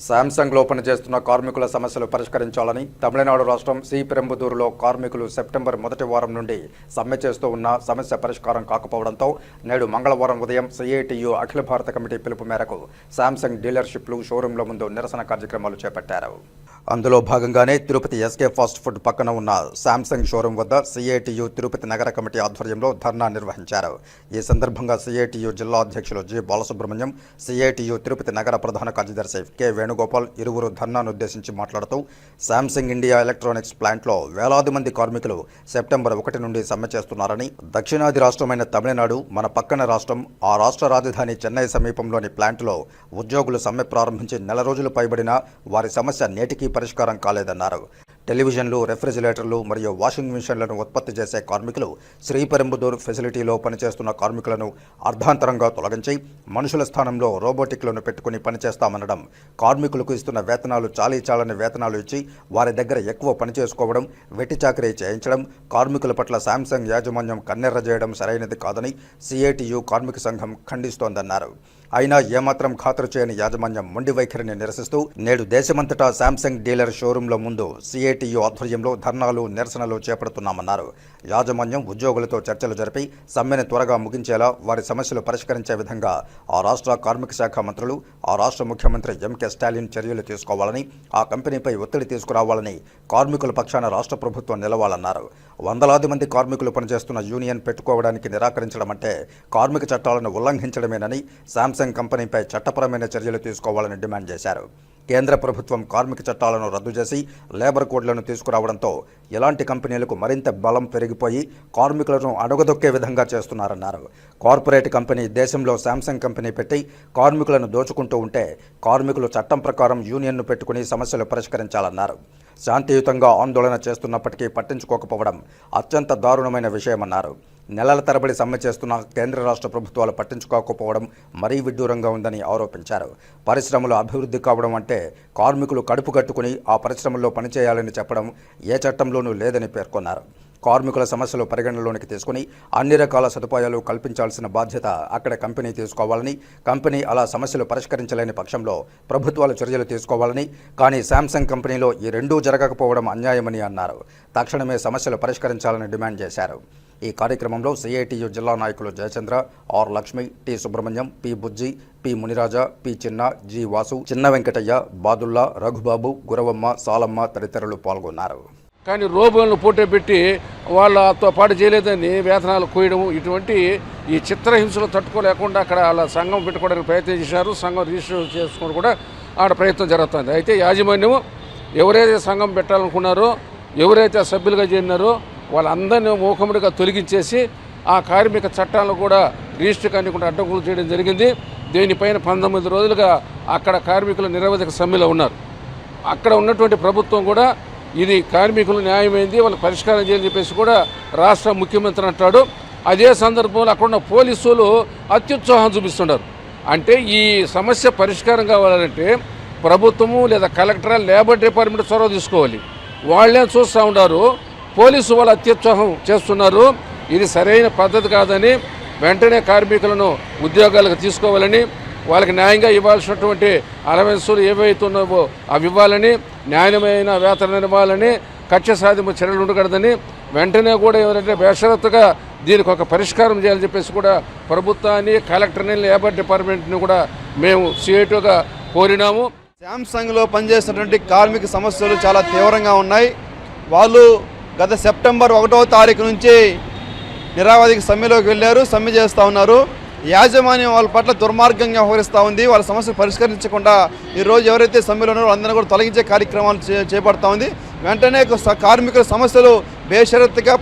శాంసంగ్లో పనిచేస్తున్న కార్మికుల సమస్యలు పరిష్కరించాలని తమిళనాడు రాష్ట్రం సి కార్మికులు సెప్టెంబర్ మొదటి వారం నుండి సమ్మె చేస్తూ ఉన్న సమస్య పరిష్కారం కాకపోవడంతో నేడు మంగళవారం ఉదయం సిఐటియు అఖిల భారత కమిటీ పిలుపు మేరకు శాంసంగ్ డీలర్షిప్లు షోరూంల ముందు నిరసన కార్యక్రమాలు చేపట్టారు. అందులో భాగంగానే తిరుపతి ఎస్కే ఫాస్ట్ ఫుడ్ పక్కన ఉన్న శాంసంగ్ షోరూం వద్ద సిఐటియు తిరుపతి నగర కమిటీ ఆధ్వర్యంలో ధర్నా నిర్వహించారు. ఈ సందర్భంగా సిఐటియు జిల్లా అధ్యక్షులు జి బాలసుబ్రహ్మణ్యం సిఐటియు తిరుపతి నగర ప్రధాన కార్యదర్శి కె వేణుగోపాల్ ఇరువురు ధర్నాను ఉద్దేశించి మాట్లాడుతూ శాంసంగ్ ఇండియా ఎలక్ట్రానిక్స్ ప్లాంట్లో వేలాది మంది కార్మికులు సెప్టెంబర్ ఒకటి నుండి సమ్మె చేస్తున్నారని దక్షిణాది రాష్ట్రమైన తమిళనాడు మన పక్కన రాష్ట్రం ఆ రాష్ట్ర రాజధాని చెన్నై సమీపంలోని ప్లాంట్లో ఉద్యోగులు సమ్మె ప్రారంభించి నెల రోజులు పైబడినా వారి సమస్య నేటికీ పరిష్కారం కాలేదన్నారు. టెలివిజన్లు రెఫ్రిజిరేటర్లు మరియు వాషింగ్ మిషన్లను ఉత్పత్తి చేసే కార్మికులు శ్రీపెరంబుదూర్ ఫెసిలిటీలో పనిచేస్తున్న కార్మికులను అర్ధాంతరంగా తొలగించి మనుషుల స్థానంలో రోబోటిక్లను పెట్టుకుని పనిచేస్తామనడం కార్మికులకు ఇస్తున్న వేతనాలు చాలీ చాలని వేతనాలు ఇచ్చి వారి దగ్గర ఎక్కువ పని చేసుకోవడం వెట్టి చాకరీ చేయించడం కార్మికుల పట్ల శాంసంగ్ యాజమాన్యం కన్నెర్ర చేయడం సరైనది కాదని సిఐటియు కార్మిక సంఘం ఖండిస్తోందన్నారు. అయినా ఏమాత్రం ఖాతరు చేయని యాజమాన్యం మొండి వైఖరిని నిరసిస్తూ నేడు దేశమంతటా శాంసంగ్ డీలర్ షోరూంల ముందు సిఐటియు ఆధ్వర్యంలో ధర్నాలు నిరసనలు చేపడుతున్నామన్నారు. యాజమాన్యం ఉద్యోగులతో చర్చలు జరిపి సమ్మెను త్వరగా ముగించేలా వారి సమస్యలు పరిష్కరించే విధంగా ఆ రాష్ట్ర కార్మిక శాఖ మంత్రులు ఆ రాష్ట్ర ముఖ్యమంత్రి ఎంకే స్టాలిన్ చర్యలు తీసుకోవాలని ఆ కంపెనీపై ఒత్తిడి తీసుకురావాలని కార్మికుల పక్షాన రాష్ట్ర ప్రభుత్వం నిలవాలన్నారు. వందలాది మంది కార్మికులు పనిచేస్తున్న యూనియన్ పెట్టుకోవడానికి నిరాకరించడం అంటే కార్మిక చట్టాలను ఉల్లంఘించడమేనని శాంసంగ్ కంపెనీపై చట్టపరమైన చర్యలు తీసుకోవాలని డిమాండ్ చేశారు. కేంద్ర ప్రభుత్వం కార్మిక చట్టాలను రద్దు చేసి లేబర్ కోడ్లను తీసుకురావడంతో ఇలాంటి కంపెనీలకు మరింత బలం పెరిగిపోయి కార్మికులను అడగదొక్కే విధంగా చేస్తున్నారన్నారు. కార్పొరేట్ కంపెనీ దేశంలో శాంసంగ్ కంపెనీ పెట్టి కార్మికులను దోచుకుంటూ ఉంటే కార్మికులు చట్టం ప్రకారం యూనియన్ను పెట్టుకుని సమస్యలు పరిష్కరించాలన్నారు. శాంతియుతంగా ఆందోళన చేస్తున్నప్పటికీ పట్టించుకోకపోవడం అత్యంత దారుణమైన విషయమన్నారు. నెలల తరబడి సమ్మె చేస్తున్న కేంద్ర రాష్ట్ర ప్రభుత్వాలు పట్టించుకోకపోవడం మరీ విడ్డూరంగా ఉందని ఆరోపించారు. పరిశ్రమలు అభివృద్ధి కావడం అంటే కార్మికులు కడుపు కట్టుకుని ఆ పరిశ్రమల్లో పనిచేయాలని చెప్పడం ఏ చట్టంలోనూ లేదని పేర్కొన్నారు. కార్మికుల సమస్యలు పరిగణనలోనికి తీసుకుని అన్ని రకాల సదుపాయాలు కల్పించాల్సిన బాధ్యత అక్కడ కంపెనీ తీసుకోవాలని కంపెనీ అలా సమస్యలు పరిష్కరించలేని పక్షంలో ప్రభుత్వాలు చర్యలు తీసుకోవాలని కానీ శాంసంగ్ కంపెనీలో ఈ రెండూ జరగకపోవడం అన్యాయమని అన్నారు. తక్షణమే సమస్యలు పరిష్కరించాలని డిమాండ్ చేశారు. ఈ కార్యక్రమంలో సిఐటియు జిల్లా నాయకులు Jayachandra are Lakshmi T Subrahmanyam P Bujji P Muniraja P Chinna G Vasu Chinna Venkataiah Badulla Raghubabu గురవమ్మ Salamma తదితరులు పాల్గొన్నారు. కానీ రోబోలను పోటీ పెట్టి వాళ్ళతో పాటు చేయలేదని వేతనాలు కోయడం ఇటువంటి ఈ చిత్రహింసలు తట్టుకోలేకుండా అక్కడ వాళ్ళ సంఘం పెట్టుకోవడానికి ప్రయత్నం చేశారు. సంఘం రిజిస్టర్ చేసుకోవడం కూడా ఆడ ప్రయత్నం జరుగుతుంది. అయితే యాజమాన్యం ఎవరైతే సంఘం పెట్టాలనుకున్నారో ఎవరైతే సభ్యులుగా చేరినారో వాళ్ళందరినీ మూకముడిగా తొలగించేసి ఆ కార్మిక చట్టాలను కూడా రిజిస్టర్ కానికుండా అడ్డంకులు చేయడం జరిగింది. దీనిపైన పంతొమ్మిది రోజులుగా అక్కడ కార్మికులు నిరవధిక సమ్మెలో ఉన్నారు. అక్కడ ఉన్నటువంటి ప్రభుత్వం కూడా ఇది కార్మికులు న్యాయమైంది వాళ్ళకి పరిష్కారం చేయాలని చెప్పేసి కూడా రాష్ట్ర ముఖ్యమంత్రి అంటాడు. అదే సందర్భంలో అక్కడ ఉన్న పోలీసులు అత్యుత్సాహం చూపిస్తున్నారు అంటే ఈ సమస్య పరిష్కారం కావాలంటే ప్రభుత్వము లేదా కలెక్టర్ లేబర్ డిపార్ట్మెంట్ చొరవ తీసుకోవాలి. వాళ్ళే చూస్తూ ఉన్నారు పోలీసు వాళ్ళు అత్యుత్సాహం చేస్తున్నారు. ఇది సరైన పద్ధతి కాదని వెంటనే కార్మికులను ఉద్యోగాలకు తీసుకోవాలని వాళ్ళకి న్యాయంగా ఇవ్వాల్సినటువంటి అలవెన్సులు ఏవైతున్నావో అవి ఇవ్వాలని న్యాయమైన వేతనం ఇవ్వాలని కక్ష సాధింపు చర్యలు ఉండకూడదని వెంటనే కూడా ఎవరంటే బేషరత్తుగా దీనికి ఒక పరిష్కారం చేయాలని చెప్పేసి కూడా ప్రభుత్వాన్ని కలెక్టర్ని లేబర్ డిపార్ట్మెంట్ని కూడా మేము సిఐటుగా కోరినాము. శాంసంగ్లో పనిచేసినటువంటి కార్మిక సమస్యలు చాలా తీవ్రంగా ఉన్నాయి. వాళ్ళు గత సెప్టెంబర్ ఒకటవ తారీఖు నుంచి నిరావధికి సమ్మెలోకి వెళ్ళారు సమ్మె చేస్తూ ఉన్నారు. యాజమాన్యం వాళ్ళ పట్ల దుర్మార్గంగా వ్యవహరిస్తూ ఉంది. వాళ్ళ సమస్యలు పరిష్కరించకుండా ఈరోజు ఎవరైతే సమ్మెలో ఉన్నారో అందరినీ కూడా తొలగించే కార్యక్రమాలు చే- చేపడతా ఉంది. వెంటనే స- కార్మికుల సమస్యలు బేషరత్తుగా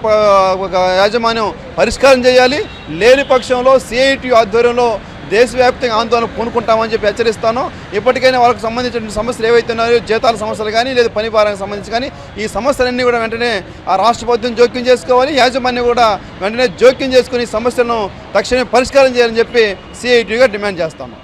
ఒక యాజమాన్యం పరిష్కారం చేయాలి. లేని పక్షంలో సిఐటి ఆధ్వర్యంలో దేశవ్యాప్తంగా ఆందోళన పూనుకుంటామని చెప్పి హెచ్చరిస్తాను. ఇప్పటికైనా వాళ్ళకి సంబంధించిన సమస్యలు ఏవైతే ఉన్నాయో జీతాల సమస్యలు కానీ లేదా పని భారానికి సంబంధించి కానీ ఈ సమస్యలన్నీ కూడా వెంటనే ఆ రాష్ట్ర ప్రభుత్వం జోక్యం చేసుకోవాలి. యాజమాన్యం కూడా వెంటనే జోక్యం చేసుకుని ఈ సమస్యలను తక్షణమే పరిష్కారం చేయాలని చెప్పి సిఐటిగా డిమాండ్ చేస్తాము.